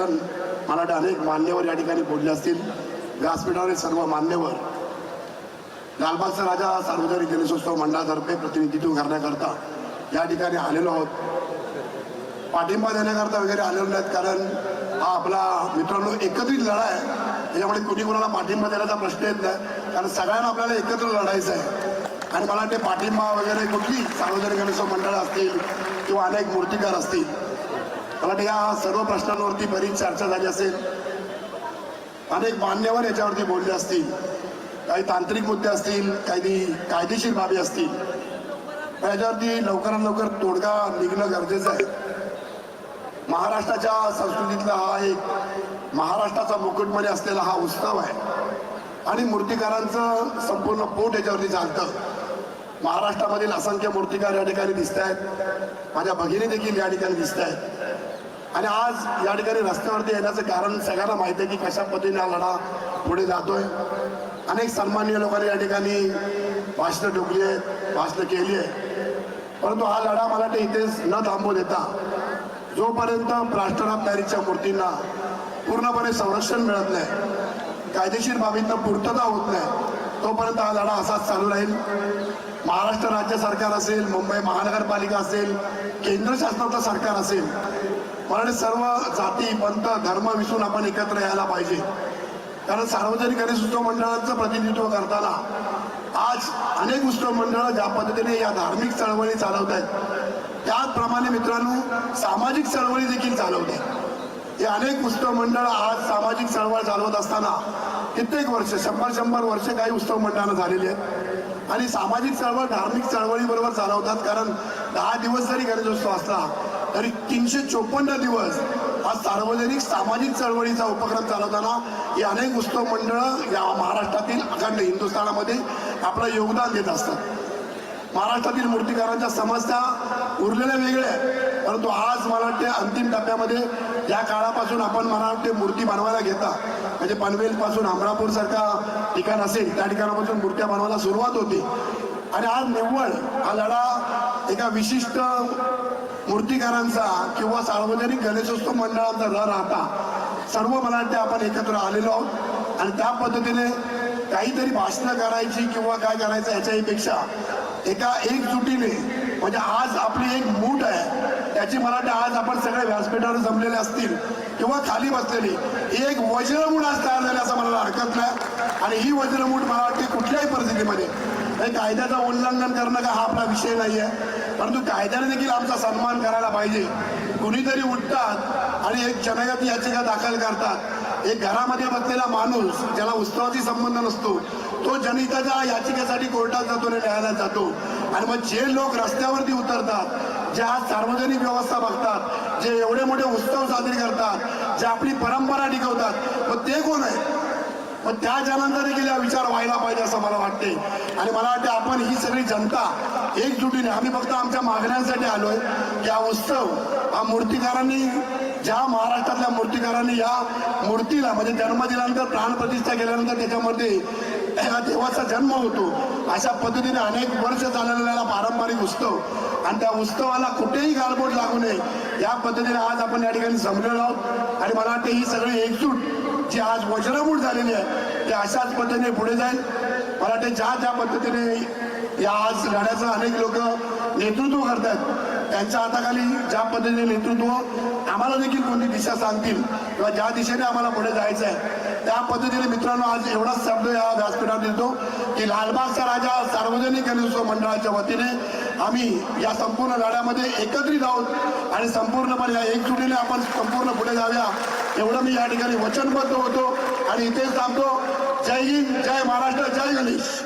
संमेलन मला वाटतं अनेक मान्यवर या ठिकाणी बोलले असतील. व्यासपीठावरील सर्व मान्यवर लालबागचा राजा सार्वजनिक गणेशोत्सव मंडळातर्फे प्रतिनिधित्व करण्याकरता या ठिकाणी आलेलो आहोत. पाठिंबा देण्याकरता वगैरे आलेलो नाहीत कारण हा आपला मित्रांनो एकत्रित लढा आहे. त्याच्यामुळे कुणी कुणाला पाठिंबा देण्याचा प्रश्न येत नाही. कारण सगळ्यांना आपल्याला एकत्र लढायचं आहे. आणि मला वाटते पाठिंबा वगैरे कुठली सार्वजनिक गणेशोत्सव मंडळ असतील किंवा अनेक मूर्तिकार असतील मला वाटतं या सर्व प्रश्नांवरती बरीच चर्चा झाली असेल. अनेक मान्यवर याच्यावरती बोलले असतील. काही तांत्रिक मुद्दे असतील काही कायदेशीर बाबी असतील. याच्यावरती लवकरात लवकर तोडगा निघणं गरजेचं आहे. महाराष्ट्राच्या संस्कृतीतला हा एक महाराष्ट्राचा मुकुटमध्ये असलेला हा उत्सव आहे. आणि मूर्तिकारांचं संपूर्ण पोट याच्यावरती चालतं महाराष्ट्रामधील असंख्य मूर्तिकार या ठिकाणी दिसत आहेत माझ्या भगिनी देखील या ठिकाणी दिसत आहेत आणि आज या ठिकाणी रस्त्यावरती येण्याचं कारण सगळ्यांना माहिती आहे की कशा पद्धतीने हा लढा पुढे जातोय. अनेक सन्माननीय लोकांनी या ठिकाणी भाषणं ठोकली आहेत भाषणं केली आहे परंतु हा लढा मला वाटतं इथेच न थांबू देता जोपर्यंत प्लास्टर ऑफ पॅरिसच्या मूर्तींना पूर्णपणे संरक्षण मिळत नाही कायदेशीर बाबींना पूर्तता होत नाही तोपर्यंत हा लढा असाच चालू राहील. महाराष्ट्र राज्य सरकार असेल मुंबई महानगरपालिका असेल केंद्र शासनाचं सरकार असेल पण सर्व जाती पंथ धर्म विसरून आपण एकत्र यायला पाहिजे. कारण सार्वजनिक गणेशोत्सव मंडळांचं प्रतिनिधित्व करताना आज अनेक उत्सव मंडळं ज्या पद्धतीने या धार्मिक चळवळी चालवत आहेत त्याचप्रमाणे मित्रांनो सामाजिक चळवळी देखील चालवत आहेत हे अनेक उत्सव मंडळ आज सामाजिक चळवळ चालवत असताना कित्येक वर्ष शंभर शंभर वर्ष काही उत्सव मंडळानं झालेली आहेत. आणि सामाजिक चळवळ धार्मिक चळवळीबरोबर चालवतात कारण दहा दिवस जरी गणेशोत्सव असला तरी तीनशे चोपन्न दिवस हा सार्वजनिक सामाजिक चळवळीचा उपक्रम चालवताना ही अनेक उत्सव मंडळं या महाराष्ट्रातील अखंड हिंदुस्थानामध्ये आपलं योगदान देत असतात. महाराष्ट्रातील मूर्तिकारांच्या समस्या उरलेल्या वेगळ्या परंतु आज मला वाटते अंतिम टप्प्यामध्ये या काळापासून आपण मला वाटते मूर्ती बनवायला घेता. म्हणजे पनवेल पासून अमरापूर सारखा ठिकाण असेल त्या ठिकाणापासून मूर्त्या बनवायला सुरुवात होती. आणि आज निव्वळ हा लढा एका विशिष्ट मूर्तिकारांचा किंवा सार्वजनिक गणेशोत्सव मंडळाचा न राहता सर्व मला वाटते आपण एकत्र आलेलो आहोत. आणि त्या पद्धतीने काहीतरी भाषणं करायची किंवा काय करायचं याच्याहीपेक्षा एका एकजुटीने म्हणजे आज आपली एक मूठ आहे. त्याची मला वाटतं आज आपण सगळे व्यासपीठावर जमलेले असतील किंवा खाली बसलेली एक वज्रमूठ आज तयार झाली असं मला हरकत नाही. आणि ही वज्रमूठ मला वाटते कुठल्याही परिस्थितीमध्ये कायद्याचं उल्लंघन करणं का हा आपला विषय नाही आहे परंतु कायद्याने देखील आमचा सन्मान करायला पाहिजे. कुणीतरी उठतात आणि एक जनगती याचिका दाखल करतात. एक घरामध्ये बसलेला माणूस ज्याला उत्सवाशी संबंध नसतो तो जनहिताच्या याचिकेसाठी कोर्टात जातो आणि न्यायालयात जातो. आणि मग जे लोक रस्त्यावरती उतरतात जे आज सार्वजनिक व्यवस्था बघतात जे एवढे मोठे उत्सव साजरे करतात जे आपली परंपरा टिकवतात मग ते कोण आहे मग त्या जनांचा देखील हा विचार व्हायला पाहिजे असं मला वाटते आणि मला वाटते आपण ही सगळी जनता एकजुटीने आम्ही फक्त आमच्या मागण्यांसाठी आलोय की हा उत्सव हा मूर्तिकारांनी ज्या महाराष्ट्रातल्या मूर्तिकारांनी या मूर्तीला म्हणजे जन्म दिल्यानंतर प्राणप्रतिष्ठा केल्यानंतर त्याच्यामध्ये या देवाचा जन्म होतो अशा पद्धतीने अनेक वर्ष चाललेला पारंपरिक उत्सव. आणि त्या उत्सवाला कुठेही गालबोट लागू नये. या पद्धतीने आज आपण या ठिकाणी जमलेलो आहोत. आणि मला वाटते ही सगळी एकजूट जी आज वज्रमूट झालेली आहे ती अशाच पद्धतीने पुढे जाईल. मला वाटते ज्या ज्या पद्धतीने या आज लढ्याचं अनेक लोक नेतृत्व करतात त्यांच्या हाताखाली ज्या पद्धतीने नेतृत्व आम्हाला देखील कोणती दिशा सांगतील किंवा ज्या दिशेने आम्हाला पुढे जायचं आहे त्या पद्धतीने मित्रांनो आज एवढाच शब्द या व्यासपीठात देतो की लालबागचा राजा सार्वजनिक गणेशोत्सव मंडळाच्या वतीने आम्ही या संपूर्ण लढ्यामध्ये एकत्रित आहोत आणि संपूर्णपणे या एकजुटीने आपण संपूर्ण पुढे जाऊया. एवढं मी या ठिकाणी वचनबद्ध होतो आणि इथेच थांबतो जय हिंद जय महाराष्ट्र जय गणेश.